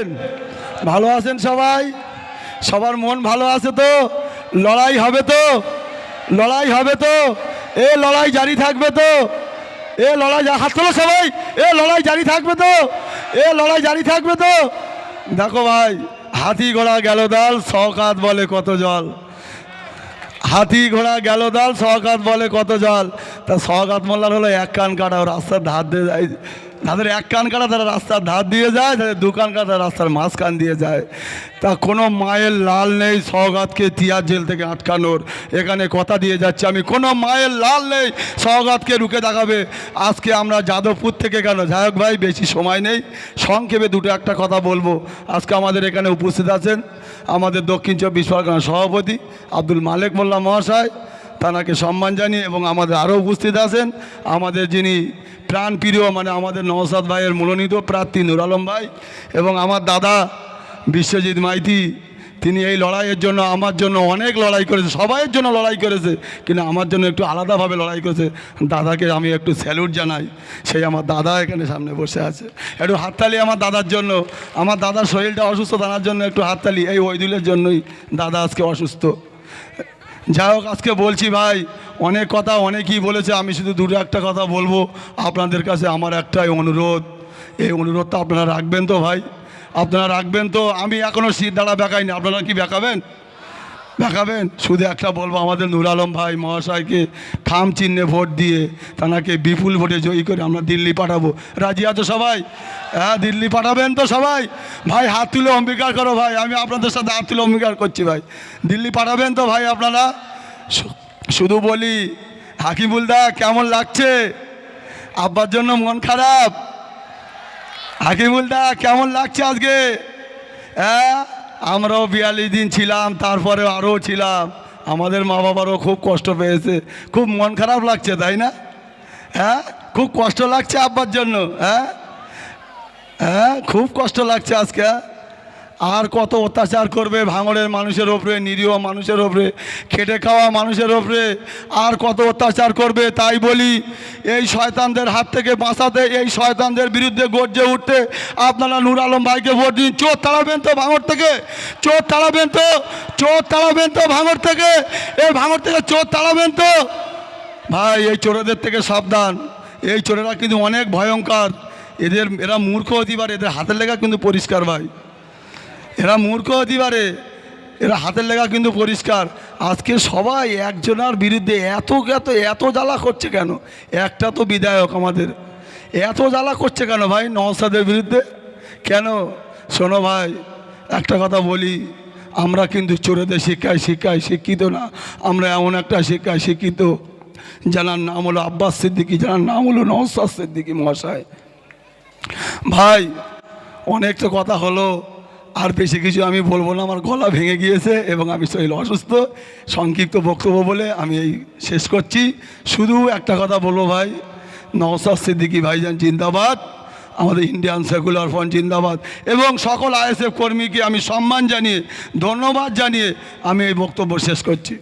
আছেন? ভালো আছেন সবাই? সবার মন ভালো আছে তো? লড়াই হবে তো? লড়াই হবে তো? এ লড়াই জারি থাকবে তো? এ লড়াই হাত তোলো সবাই। এ লড়াই জারি থাকবে তো? এ লড়াই জারি থাকবে তো? দেখো ভাই, হাতি ঘোড়া গেল দাল সকাত বলে কত জল। হাতি ঘোড়া গেল দাল সহকাত বলে কত জল। তা সহকাত মোল্লার হলো এক কান কাটা রাস্তার ধার দিয়ে যায় তাদের এক কান কাটা তারা রাস্তার ধার দিয়ে যায়, তাদের দু কান কাটা রাস্তার মাঝখান দিয়ে যায়। তা কোনো মায়ের লাল নেই সহগাতকে তিয়ার জেল থেকে আটকানোর। এখানে কথা দিয়ে যাচ্ছে, আমি কোনো মায়ের লাল নেই সহগাতকে রুখে দেখাবে। আজকে আমরা যাদবপুর থেকে কেন? যাই হোক ভাই, বেশি সময় নেই। সংক্ষেপে দুটো একটা কথা বলব। আজকে আমাদের এখানে উপস্থিত আছেন আমাদের দক্ষিণ চব্বিশ পরগনার সভাপতি আব্দুল মালেক মোল্লা মহাশয়। তানাকে সম্মান জানিয়ে এবং আমাদের আরও উপস্থিত আছেন আমাদের যিনি প্রাণ প্রিয় মানে আমাদের নওসাদ ভাইয়ের মনোনীত প্রার্থী নুর আলম ভাই এবং আমার দাদা বিশ্বজিৎ মাইতি, তিনি এই লড়াইয়ের জন্য আমার জন্য অনেক লড়াই করেছে, সবাইয়ের জন্য লড়াই করেছে, কিন্তু আমার জন্য একটু আলাদাভাবে লড়াই করেছে। দাদাকে আমি একটু স্যালুট জানাই, সেই আমার দাদা এখানে সামনে বসে আছে। একটু হাততালি আমার দাদার জন্য, আমার দাদার শরীরটা অসুস্থ তার জন্য একটু হাততালি, এই ওইদুলের জন্যই দাদা আজকে অসুস্থ। যাই হোক, আজকে বলছি ভাই অনেক কথা অনেকেই বলেছে, আমি শুধু দুটো একটা কথা বলব। আপনাদের কাছে আমার একটাই অনুরোধ, এই অনুরোধটা আপনারা রাখবেন তো ভাই? আপনারা রাখবেন তো? আমি এখনও সিট দাঁড়া বেকাইনি, আপনারা কি বেকাবেন? দেখাবেন শুধু একটা বলব, আমাদের নুর আলম ভাই মহাশয়কে থাম চিহ্নে ভোট দিয়ে তানাকে বিপুল ভোটে জয়ী করে আমরা দিল্লি পাঠাবো। রাজি আছো সবাই? হ্যাঁ দিল্লি পাঠাবেন তো সবাই? ভাই, হাত তুলে অঙ্গীকার করো ভাই, আমি আপনাদের সাথে হাত তুলে অঙ্গীকার করছি ভাই। দিল্লি পাঠাবেন তো ভাই আপনারা? শুধু বলি হাকিমুলদা কেমন লাগছে? আব্বার জন্য মন খারাপ? হাকিমুলদা কেমন লাগছে আজকে? হ্যাঁ আমরাও বিয়াল্লিশ দিন ছিলাম তারপরে আরও ছিলাম। আমাদের মা বাবারও খুব কষ্ট পেয়েছে। খুব মন খারাপ লাগছে, তাই না? হ্যাঁ খুব কষ্ট লাগছে আব্বার জন্য হ্যাঁ? হ্যাঁ খুব কষ্ট লাগছে আজকে আর কত অত্যাচার করবে ভাঙড়ের মানুষের ওপরে, নিরীহ মানুষের ওপরে, খেটে খাওয়া মানুষের ওপরে, আর কত অত্যাচার করবে তাই বলি, এই শয়তানদের হাত থেকে বাঁচাতে, এই শয়তানদের বিরুদ্ধে গর্জে উঠতে আপনারা নূর আলম ভাইকে ভোট দিন। চোর তাড়াবেন তো ভাঙড় থেকে, চোর তাড়াবেন তো, চোর তাড়াবেন তো ভাঙড় থেকে এই ভাঙড় থেকে চোর তাড়াবেন তো। ভাই, এই চোরেদের থেকে সাবধান, এই চোরেরা কিন্তু অনেক ভয়ঙ্কর, এদের, এরা মূর্খ পারে, এদের হাতের লেখা কিন্তু পরিষ্কার ভাই। এরা মূর্খ হতে পারে। এরা হাতের লেখা কিন্তু পরিষ্কার। আজকে সবাই একজনার বিরুদ্ধে এত এত এত জ্বালা করছে কেন? একটা তো বিধায়ক আমাদের। এত জ্বালা করছে কেন ভাই নওসাদের বিরুদ্ধে? কেন? শোনো ভাই, একটা কথা বলি, আমরা কিন্তু চোরেদের শিক্ষায় শিক্ষায় শিক্ষিত না। আমরা এমন একটা শিক্ষায় শিক্ষিত, যার নাম হলো আব্বাস সিদ্দিকি, যার নাম হলো নওসাদ সিদ্দিকি মহাশয়। ভাই, অনেক তো কথা হলো। আর বেশি কিছু আমি বলব না, আমার গলা ভেঙে গিয়েছে এবং আমি শরীর অসুস্থ। সংক্ষিপ্ত বক্তব্য বলে আমি এই শেষ করছি। শুধু একটা কথা বলব ভাই নওসাদ সিদ্দিকি ভাইজান জিন্দাবাদ, আমাদের ইন্ডিয়ান সেকুলার ফ্রন্ট জিন্দাবাদ এবং সকল আইএসএফ কর্মীকে আমি সম্মান জানিয়ে, ধন্যবাদ জানিয়ে আমি এই বক্তব্য শেষ করছি।